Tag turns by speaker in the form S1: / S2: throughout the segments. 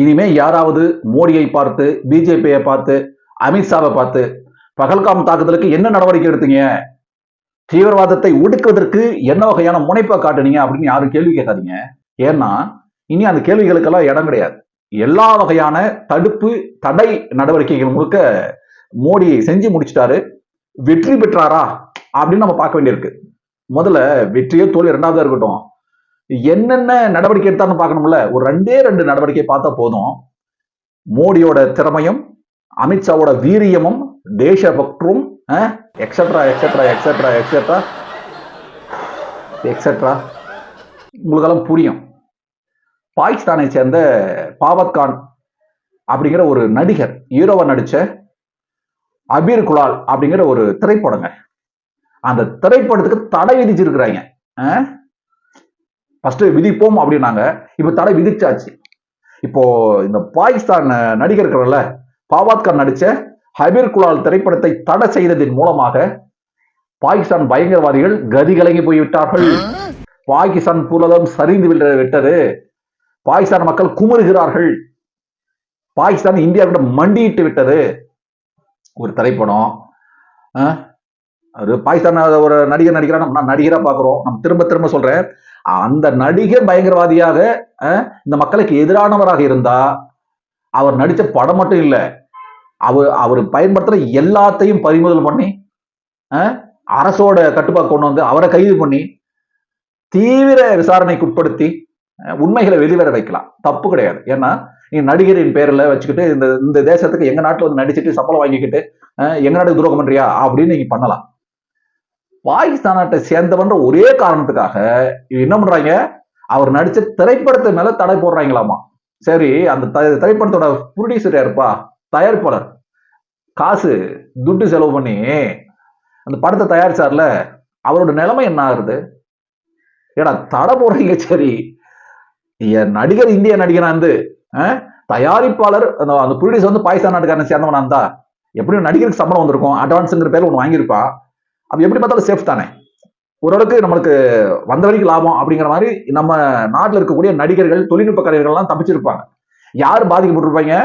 S1: இனிமே யாராவது மோடியை பார்த்து பிஜேபியை பார்த்து அமித்ஷாவை பார்த்து பகல்காம் தாக்குதலுக்கு என்ன நடவடிக்கை எடுத்தீங்க? தீவிரவாதத்தை ஒடுக்குவதற்கு என்ன வகையான முனைப்பை காட்டுனீங்க அப்படின்னு யாரும் கேள்வி கேட்காதீங்க. ஏன்னா இனி அந்த கேள்விகளுக்கெல்லாம் இடம் கிடையாது. எல்லா வகையான தடுப்பு தடை நடவடிக்கைகள் முழுக்க மோடி செஞ்சு முடிச்சிட்டாரு. வெற்றி பெற்றாரா அப்படின்னு நம்ம பார்க்க வேண்டியிருக்கு. முதல்ல வெற்றியோ தோல்வி இரண்டாவதா இருக்கட்டும். என்னென்ன நடவடிக்கை எடுத்தான்னு பார்க்கணும்ல? ஒரு ரெண்டே ரெண்டு நடவடிக்கை பார்த்தா போதும். மோடியோட திறமையும் அமித்ஷாவோட வீரியமும் தேசபக்தும் extra extra extra extra extra உங்களுக்கெல்லாம் புரியும். பாகிஸ்தானை சேர்ந்த பாவத் கான் அப்படிங்கிற ஒரு நடிகர் ஹீரோவை நடித்த அபீர் குலால் அப்படிங்கிற ஒரு திரைப்படங்க. அந்த திரைப்படத்துக்கு தடை விதிச்சிருக்கிறாங்க. ஃபர்ஸ்ட் விதிப்போம் அப்படின்னாங்க. இப்போ தடை விதிச்சாச்சு. இப்போ இந்த பாகிஸ்தான் நடிகர் இருக்கிறல்ல பாவாத்கான் நடிச்ச ஹபீர் குலால் திரைப்படத்தை தடை செய்ததன் மூலமாக பாகிஸ்தான் பயங்கரவாதிகள் கதி கலங்கி போய்விட்டார்கள். பாகிஸ்தான் புலதம் சரிந்து விட- விட்டது. பாகிஸ்தான் மக்கள் குமுறுகிறார்கள். பாகிஸ்தான் இந்தியாவிடம் மண்டியிட்டு விட்டது. ஒரு திரைப்படம் ஒரு பாகிஸ்தான் ஒரு நடிகர் நடிக்கிறா நம்ம நடிகராக நடிகரா பாக்குறோம் நம்ம திரும்ப திரும்ப சொல்றேன். அந்த நடிகர் பயங்கரவாதியாக இந்த மக்களுக்கு எதிரானவராக இருந்தா அவர் நடித்த படம் மட்டும் இல்லை அவர் அவர் பயன்படுத்துற எல்லாத்தையும் பறிமுதல் பண்ணி அரசோட கட்டுப்பாடு கொண்டு வந்து அவரை கைது பண்ணி தீவிர விசாரணைக்கு உட்படுத்தி உண்மைகளை வெளிவர வைக்கலாம். தப்பு கிடையாது. ஏன்னா நீ நடிகரின் பேர்ல வச்சுக்கிட்டு இந்த இந்த தேசத்துக்கு எங்க நாட்டுல வந்து நடிச்சுட்டு சம்பளம் வாங்கிக்கிட்டு எங்கள் எங்க நாட்டுக்கு துரோகம் பண்றியா? அப்படின்னு நீங்க பண்ணலாம். பாகிஸ்தான் நாட்டை சேர்ந்தவன்ற ஒரே காரணத்துக்காக என்ன பண்றாங்க? அவர் நடிச்ச திரைப்படத்து மேல தடை போடுறாங்களாமா? சரி அந்த த- திரைப்படத்தோட ப்ரொடியூசர் யாருப்பா? தயாரிப்பாளர். காசு துட்டு செலவு பண்ணி அந்த படத்தை தயாரிச்சார்ல அவரோட நிலைமை என்ன ஆகுது ஏடா தடை போடுறீங்க சரி. நடிகர் இந்திய நடிகனா இருந்து தயாரிப்பாளர் அந்த அந்த ப்ரொடியூசர் வந்து பாகிஸ்தான் நாட்டுக்காரன் சேர்ந்தவனா இருந்தா எப்படியும் நடிகருக்கு சம்பளம் வந்திருக்கும். அட்வான்ஸுங்கிற பேர் ஒன்று வாங்கியிருப்பான் அப்ப எப்படி பார்த்தாலும் சேஃப் தானே. ஓரளவுக்கு நம்மளுக்கு வந்த வரைக்கும் லாபம் அப்படிங்கிற மாதிரி நம்ம நாட்டில் இருக்கக்கூடிய நடிகர்கள் தொழில்நுட்ப கலைஞர்கள்லாம் தப்பிச்சிருப்பாங்க. யார் பாதிக்கப்பட்டிருப்பாங்க?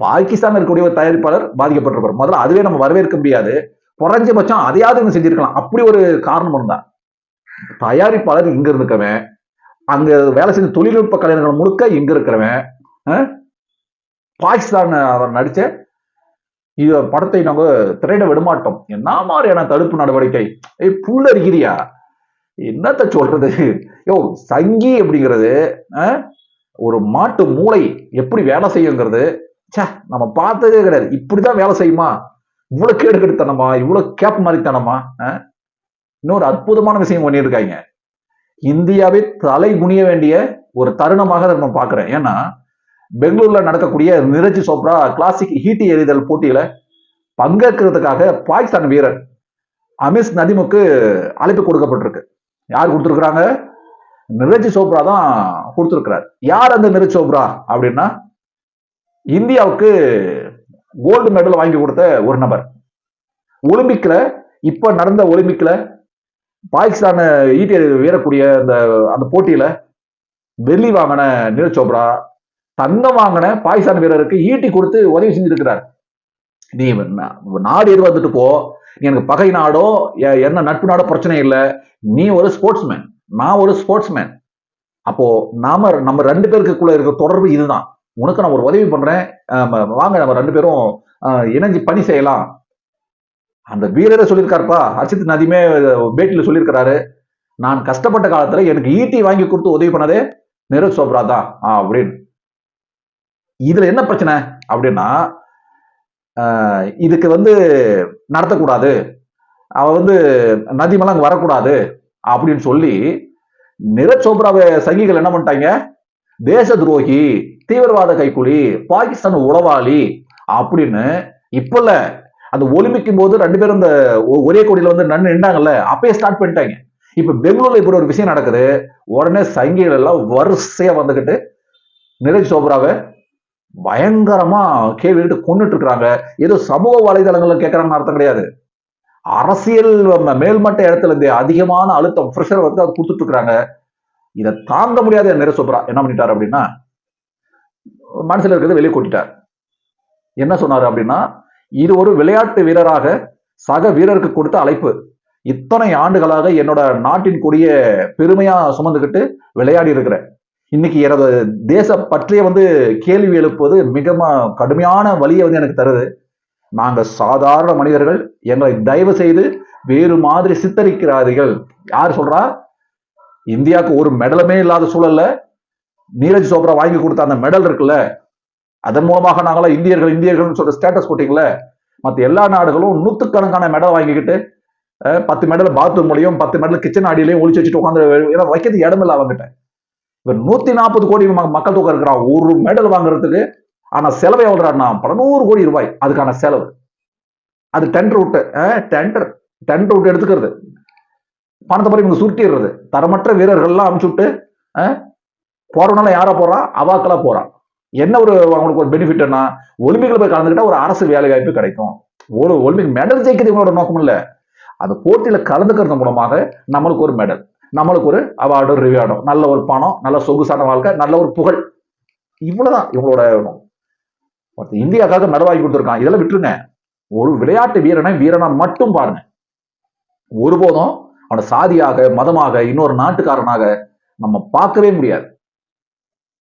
S1: பாகிஸ்தான் இருக்கக்கூடிய ஒரு தயாரிப்பாளர் பாதிக்கப்பட்டிருப்பார். முதல்ல அதுவே நம்ம வரவேற்க முடியாது. குறைஞ்சபட்சம் அதையாவது இவங்க செஞ்சிருக்கலாம். அப்படி ஒரு காரணம் இருந்தா தயாரிப்பாளர் இங்க இருந்துக்கவன் அங்க வேலை செஞ்ச தொழில்நுட்ப கலைஞர்கள் முழுக்க இங்க இருக்கிறவன் பாகிஸ்தான் அவர் நடிச்ச இது படத்தை நாங்க திரையிட விடமாட்டோம் என்ன மாதிரியான தடுப்பு நடவடிக்கை? ஏய் புல் அடிக்கிறியா என்னத்த சொல்றது? யோ சங்கி அப்படிங்கிறது ஒரு மாட்டு மூளை எப்படி வேலை செய்யுங்கிறது சே நம்ம பார்த்ததே கிடையாது. இப்படிதான் வேலை செய்யுமா? இவ்வளவு கேடு கெடுத்தனமா இவ்வளவு கேப் மாதிரி தனமா இன்னொரு அற்புதமான விஷயம் பண்ணியிருக்காங்க. இந்தியாவே தலை குனிய வேண்டிய ஒரு தருணமாக நம்ம பாக்குறேன் ஏன்னா பெங்களூர்ல நடக்கக்கூடிய நிரஜ் சோப்ரா கிளாசிக் ஹீட்டி எறிதல் போட்டியில பங்கேற்கிறதுக்காக பாகிஸ்தான் வீரர் அமிஸ் நதிமுக்கு அழைப்பு கொடுக்கப்பட்டிருக்கு. யார் கொடுத்துருக்குறாங்க? நிரஜ் சோப்ரா தான் கொடுத்துருக்கிறார். யார் அந்த நிரஜ் சோப்ரா அப்படின்னா இந்தியாவுக்கு கோல்டு மெடல் வாங்கி கொடுத்த ஒரு நபர். ஒலிம்பிக்ல இப்ப நடந்த ஒலிம்பிக்ல பாகிஸ்தான் ஈட்டி வீரக்கூடிய அந்த அந்த போட்டியில வெள்ளி வாங்கின நீரஜ் சோப்ரா தங்கம் வாங்கின பாகிஸ்தான் வீரருக்கு ஈட்டி கொடுத்து உதவி செஞ்சிருக்கிறார். நீ நாடு எது வந்துட்டு போ. நீ எனக்கு பகை நாடோ என்ன நட்பு நாடோ பிரச்சனை இல்லை. நீ ஒரு ஸ்போர்ட்ஸ்மேன் நான் ஒரு ஸ்போர்ட்ஸ்மேன் அப்போ நாம நம்ம ரெண்டு பேருக்குள்ள இருக்கிற தொடர்பு இதுதான். உனக்கு நான் ஒரு உதவி பண்றேன். வாங்க நம்ம ரெண்டு பேரும் இணைஞ்சு பணி செய்யலாம். அந்த வீரரே சொல்லியிருக்காருப்பா. அர்ச்சித் நதியுமே பேட்டியில் சொல்லியிருக்கிறாரு. நான் கஷ்டப்பட்ட காலத்துல எனக்கு ஈட்டி வாங்கி கொடுத்து உதவி பண்ணதே நிரஜ் சோப்ரா தான். ஆ, அப்படின்னு. இதுல என்ன பிரச்சனை? அப்படின்னா இதுக்கு வந்து நடத்தக்கூடாது. அவ வந்து நதிமெல்லாம் அங்க வரக்கூடாது அப்படின்னு சொல்லி நிரஜ் சோப்ராவை சங்கிகள் என்ன பண்ணிட்டாங்க? தேச துரோகி தீவிரவாத கைக்கூலி பாகிஸ்தான் உளவாளி அப்படின்னு இப்ப இல்ல அந்த ஒலிம்பிக்கும் போது ரெண்டு பேரும் இந்த ஒ- ஒரே கொடியில வந்து நன்னு நின்றாங்கல்ல அப்பயே ஸ்டார்ட் பண்ணிட்டாங்க. இப்ப பெங்களூர்ல இப்படி ஒரு விஷயம் நடக்குது. உடனே சங்கிகள் எல்லாம் வரிசையா வந்துகிட்டு நிரஜ் சோப்ராவை பயங்கரமா கேள்விட்டு கொண்டுட்டு இருக்கிறாங்க ஏதோ சமூக வலைதளங்கள்ல கேட்கறாங்கன்னு அர்த்தம் கிடையாது. அரசியல் மேல்மட்ட இடத்துல இருந்து அதிகமான அழுத்தம் ப்ரெஷர் வந்து அது கொடுத்துட்டு இருக்கிறாங்க இதை தாங்க முடியாத நிரஜ் சோப்ரா. என்ன பண்ணிட்டாரு அப்படின்னா மனசுல இருக்கிறத வெளியே கூட்டிட்டார். என்ன சொன்னாரு அப்படின்னா இது ஒரு விளையாட்டு வீரராக சக வீரருக்கு கொடுத்த அழைப்பு. இத்தனை ஆண்டுகளாக என்னோட நாட்டின் கூடிய பெருமையா சுமந்துக்கிட்டு விளையாடி இருக்கிறேன் இன்னைக்கு எனது தேச பற்றிய வந்து கேள்வி எழுப்புவது மிக கடுமையான வழியை வந்து எனக்கு தருது. நாங்கள் சாதாரண மனிதர்கள் எங்களை தயவு செய்து வேறு மாதிரி சித்தரிக்கிறார்கள் யார் சொல்றா? இந்தியாவுக்கு ஒரு மெடலுமே இல்லாத சூழல்ல நீரஜ் சோப்ரா வாங்கி கொடுத்த அந்த மெடல் இருக்குல்ல அதன் மூலமாக நாங்களாம் இந்தியர்கள் இந்தியர்கள்னு சொல்ற ஸ்டேட்டஸ் போட்டிங்களே மற்ற எல்லா நாடுகளும் நூற்றுக்கணக்கான மெடல் வாங்கிக்கிட்டு பத்து மெடல் பாத்ரூம் மூலியம் பத்து மெடல் கிச்சன் அடியிலையும் ஒழிச்சு வச்சுட்டு உட்காந்து ஏன்னா வைக்கிறது இடமில்ல அவங்ககிட்ட இவர் நூத்தி நாற்பது கோடி மக்கள் தொகை இருக்கிறான் ஒரு மெடல் வாங்குறதுக்கு ஆனா செலவு எவ்வளோனா பதினோரு கோடி ரூபாய் அதுக்கான செலவு. அது டெண்டர் விட்டு டெண்டர் டெண்டர் விட்டு எடுத்துக்கிறது. பணத்தை மாதிரி இவங்க சுருட்டிடுறது. தரமற்ற வீரர்கள்லாம் அமுச்சு விட்டு போறவனால யாரா போறா? அவாக்களா போறான் என்ன ஒரு அவங்களுக்கு ஒரு பெனிஃபிட்னா ஒலிம்பிக்ல போய் கலந்துக்கிட்டா ஒரு அரசு வேலை வாய்ப்பு கிடைக்கும். ஒரு ஒலிம்பிக் மெடல் ஜெயிக்கிறது இவங்களோட நோக்கம் இல்லை அந்த போட்டியில கலந்துக்கிறது மூலமாக நம்மளுக்கு ஒரு மெடல். நம்மளுக்கு ஒரு அவார்டு ரிவார்டும் நல்ல ஒரு பணம் நல்ல சொகுசான வாழ்க்கை நல்ல ஒரு புகழ். இவ்வளவுதான் இவங்களோட ஒருத்தன் இந்தியாக்காக மெடல் வாங்கி கொடுத்துருக்கான். இதெல்லாம் விட்டுருங்க. ஒரு விளையாட்டு வீரனை வீரனா மட்டும் பாருங்க. ஒருபோதும் அவனை சாதியாக மதமாக இன்னொரு நாட்டுக்காரனாக நம்ம பார்க்கவே முடியாது.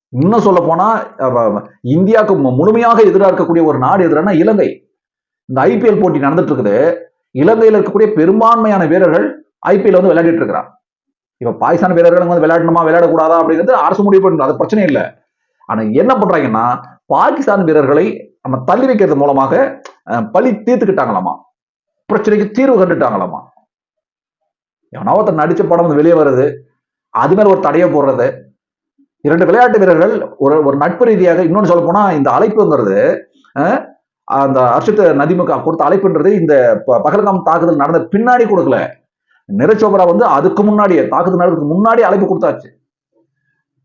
S1: இன்னும் சொல்ல போனா இந்தியாவுக்கு மு- முழுமையாக எதிராக இருக்கக்கூடிய ஒரு நாடு எதிரான இலங்கை. இந்த ஐபிஎல் போட்டி நடந்துட்டு இருக்குது. இலங்கையில் இருக்கக்கூடிய பெரும்பான்மையான வீரர்கள் ஐபிஎல் வந்து விளையாடிட்டு இருக்கிறான் இப்ப பாகிஸ்தான் வீரர்கள் வந்து விளையாடணுமா விளையாடக்கூடாதா அப்படிங்கிறது அரசு முடிவு பண்ணுறது அது பிரச்சனை இல்லை. ஆனா என்ன பண்றாங்கன்னா பாகிஸ்தான் வீரர்களை நம்ம தள்ளி வைக்கிறது மூலமாக பழி தீர்த்துக்கிட்டாங்களாமா? பிரச்சனைக்கு தீர்வு கண்டுட்டாங்களாமா? எவனோ ஒருத்தன் நடிச்ச படம் வந்து வெளியே வருது. அது மேல ஒரு தடையை போடுறது. இரண்டு விளையாட்டு வீரர்கள் ஒரு ஒரு நட்பு ரீதியாக இன்னொன்னு சொல்ல போனா இந்த அழைப்புங்கிறது அந்த அர்ஷத்தை நதிமுக கொடுத்த அழைப்புன்றது இந்த ப- பகல்காம் தாக்குதல் நடந்த பின்னாடி கொடுக்கல. நிரஜ் சோப்ரா வந்து அதுக்கு முன்னாடியே தாக்குதல் நடக்கிறதுக்கு முன்னாடி அழைப்பு கொடுத்தாச்சு.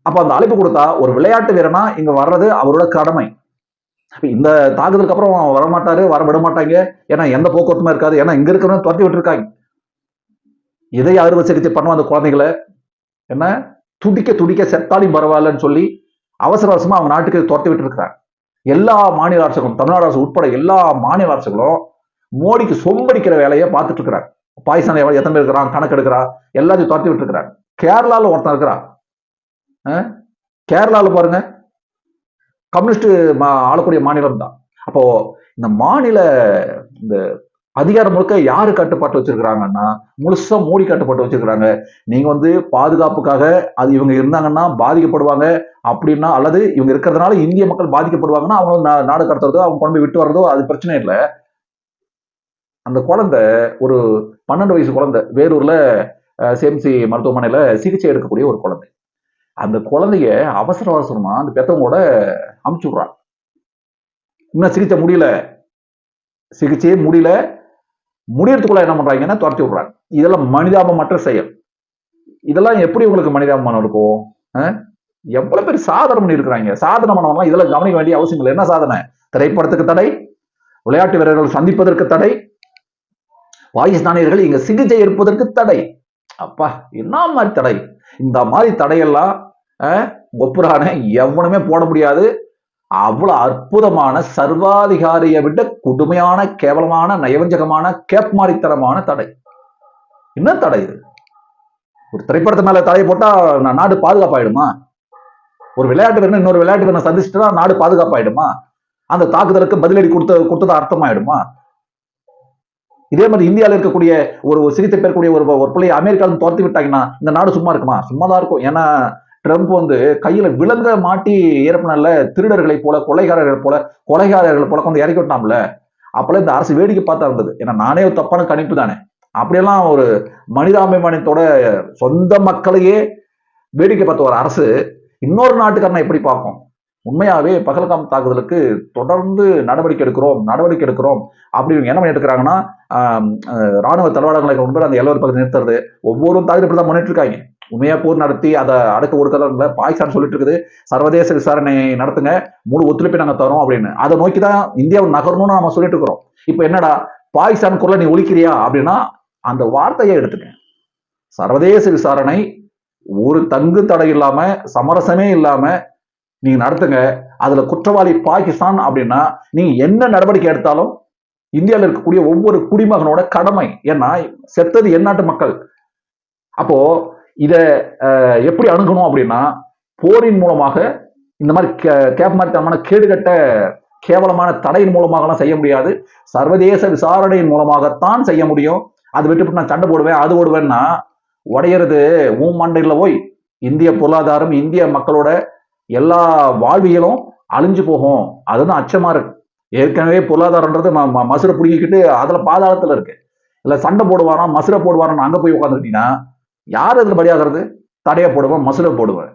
S1: அப்ப அந்த அழைப்பு கொடுத்தா ஒரு விளையாட்டு வீரனா இங்க வர்றது அவரோட கடமை. இந்த தாக்குதலுக்கு அப்புறம் அவன் வரமாட்டாரு வர விட மாட்டாங்க ஏன்னா எந்த போக்குவரத்துமே இருக்காது. ஏன்னா இங்க இருக்கிறவங்க துரத்தி விட்டுருக்காங்க. இதய அறுவை சிகிச்சை பண்ணுவோம் அந்த குழந்தைகளை? என்ன? துடிக்க துடிக்க செத்தாலும் பரவாயில்லன்னு சொல்லி அவசர அவசரமா அவங்க நாட்டுக்கு துரத்தி விட்டுருக்கிறாங்க. எல்லா மாநில அரசுகளும் தமிழ்நாடு அரசு உட்பட எல்லா மாநில அரசுகளும் மோடிக்கு சொம்படிக்கிற வேலையை பார்த்துட்டு இருக்கிறாங்க. பாகிஸ்தான் எவ்வளோ எத்தனை பேர் இருக்கிறான்? கணக்கு எடுக்கிறான். எல்லாத்தையும் துரத்தி விட்டுருக்கிறான். கேரளாவில் ஒருத்தன் இருக்கிறான். கேரளாவில் கேரளால பாருங்க. கம்யூனிஸ்ட் மா- ஆளக்கூடிய மாநிலம் தான். அப்போ இந்த மாநில இந்த அதிகாரம் முழுக்க யாரு கட்டுப்பாட்டு வச்சிருக்கிறாங்கன்னா முழுசா மூடி கட்டுப்பாட்டு வச்சிருக்கிறாங்க. நீங்க வந்து பாதுகாப்புக்காக அது இவங்க இருந்தாங்கன்னா பாதிக்கப்படுவாங்க. அப்படின்னா அல்லது இவங்க இருக்கிறதுனால இந்திய மக்கள் பாதிக்கப்படுவாங்கன்னா அவங்க நா- நாடு கடத்துறதோ அவங்க கொண்டு போய் விட்டு வர்றதோ அது பிரச்சனை இல்லை. அந்த குழந்தை ஒரு பன்னெண்டு வயசு குழந்தை வேலூர்ல சிஎம்சி மருத்துவமனையில சிகிச்சை எடுக்கக்கூடிய ஒரு குழந்தை. அந்த குழந்தைய அவசர அவசரமா அந்த பெத்தவங்களோட அமுச்சு விடுறான் இன்னும் சிகிச்சை முடியல. சிகிச்சையே முடியல. முடியறதுக்குள்ள என்ன பண்றாங்கன்னா துரத்தி விடுறாங்க. இதெல்லாம் மனிதாபமற்ற செயல். இதெல்லாம் எப்படி உங்களுக்கு மனிதாபமானம் இருக்கும்? எவ்வளவு பேர் சாதனை பண்ணியிருக்கிறாங்க. சாதனை பண்ணவங்க இதெல்லாம் கவனிக்க வேண்டிய அவசியம் இல்லை என்ன சாதனை? திரைப்படத்துக்கு தடை விளையாட்டு வீரர்கள் சந்திப்பதற்கு தடை பாகிஸ்தானியர்கள் இங்க சிகிச்சை எடுப்பதற்கு தடை. அப்பா என்ன மாதிரி தடை? இந்த மாதிரி தடையெல்லாம் அஹ், ஒப்புரான எவனுமே போட முடியாது. அவ்வளவு அற்புதமான சர்வாதிகாரியை விட கொடுமையான கேவலமான நயவஞ்சகமான கேப்மாரித்தனமான தடை. என்ன தடை இது? ஒரு திரைப்படத்து மேல தடை போட்டா நான் நாடு பாதுகாப்பாயிடுமா? ஒரு விளையாட்டு வீரன் இன்னொரு விளையாட்டு வீரனை சந்திச்சுட்டா நாடு பாதுகாப்பாயிடுமா? அந்த தாக்குதலுக்கு பதிலடி கொடுத்த கொடுத்தது அர்த்தமாயிடுமா? இதே மாதிரி இந்தியாவில் இருக்கக்கூடிய ஒரு ஒரு சிகிச்சை பெறக்கூடிய ஒரு ஒரு பிள்ளையை அமெரிக்காவில் துரத்தி விட்டாங்கன்னா இந்த நாடு சும்மா இருக்குமா? சும்மா தான் இருக்கும். ஏன்னா ட்ரம்ப் வந்து கையில விலங்க மாட்டி ஏறப்பினால திருடர்களை போல கொலைகாரர்கள் போல கொலைகாரர்கள் போல கொண்டு இறக்கி விட்டாம்ல அப்பெல்லாம் இந்த அரசு வேடிக்கை பார்த்தா இருந்தது. ஏன்னா நானே ஒரு தப்பான கணிப்பு தானே. அப்படியெல்லாம் ஒரு மனிதாபிமானத்தோட சொந்த மக்களையே வேடிக்கை பார்த்த ஒரு அரசு இன்னொரு நாட்டுக்காரனை எப்படி பார்க்கும்? உண்மையாவே பகல்காம் தாக்குதலுக்கு தொடர்ந்து நடவடிக்கை எடுக்கிறோம் நடவடிக்கை எடுக்கிறோம். அப்படி இவங்க என்ன பண்ணிட்டு இருக்கிறாங்கன்னா ராணுவ தளவாடங்களை கொண்டு போய் அந்த எல்லோரும் பக்கத்தில் நிறுத்துறது. ஒவ்வொரு தாக்குதல் இப்படி தான் பண்ணிட்டு இருக்காங்க உண்மையா போர் நடத்தி அதை அடக்க ஒடுக்கல பாகிஸ்தான் சொல்லிட்டு இருக்குது சர்வதேச விசாரணை நடத்துங்க முழு ஒத்துழைப்பை நாங்கள் தரோம் அப்படின்னு. அதை நோக்கி தான் இந்தியாவை நகரணும்னு நம்ம சொல்லிட்டு இருக்கிறோம் இப்போ என்னடா பாகிஸ்தான் குரலை நீ ஒழிக்கிறியா அப்படின்னா அந்த வார்த்தையை எடுத்துக்க சர்வதேச விசாரணை ஒரு தங்கு தடை இல்லாம சமரசமே இல்லாம நீங்க நடத்துங்க. அதுல குற்றவாளி பாகிஸ்தான் அப்படின்னா நீங்க என்ன நடவடிக்கை எடுத்தாலும் இந்தியாவில் இருக்கக்கூடிய ஒவ்வொரு குடிமகனோட கடமை. ஏன்னா செத்தது எந்நாட்டு மக்கள். அப்போ இத எப்படி அணுகணும் அப்படின்னா போரின் மூலமாக இந்த மாதிரி கே- கேப்பமாரித்தனமான கேடுகட்ட கேவலமான தடையின் மூலமாகலாம் செய்ய முடியாது. சர்வதேச விசாரணையின் மூலமாகத்தான் செய்ய முடியும். அது விட்டு நான் சண்டை போடுவேன் அது ஓடுவேன்னா உடையிறது ஊம் மண்டையில் போய் இந்திய பொருளாதாரம் இந்திய மக்களோட எல்லா வாழ்வியலும் அழிஞ்சு போகும். அதுதான் அச்சமா இருக்கு. ஏற்கனவே பொருளாதாரன்றது மசுரை பிடிக்கிட்டு அதுல பாதாளத்துல இருக்கு. இல்ல சண்டை போடுவானா மசுரை போடுவாரான்னு அங்க போய் உட்காந்துக்கிட்டீங்கன்னா யார் அதுல பலியாகிறது தடையை போடுவேன் மசுரை போடுவேன்.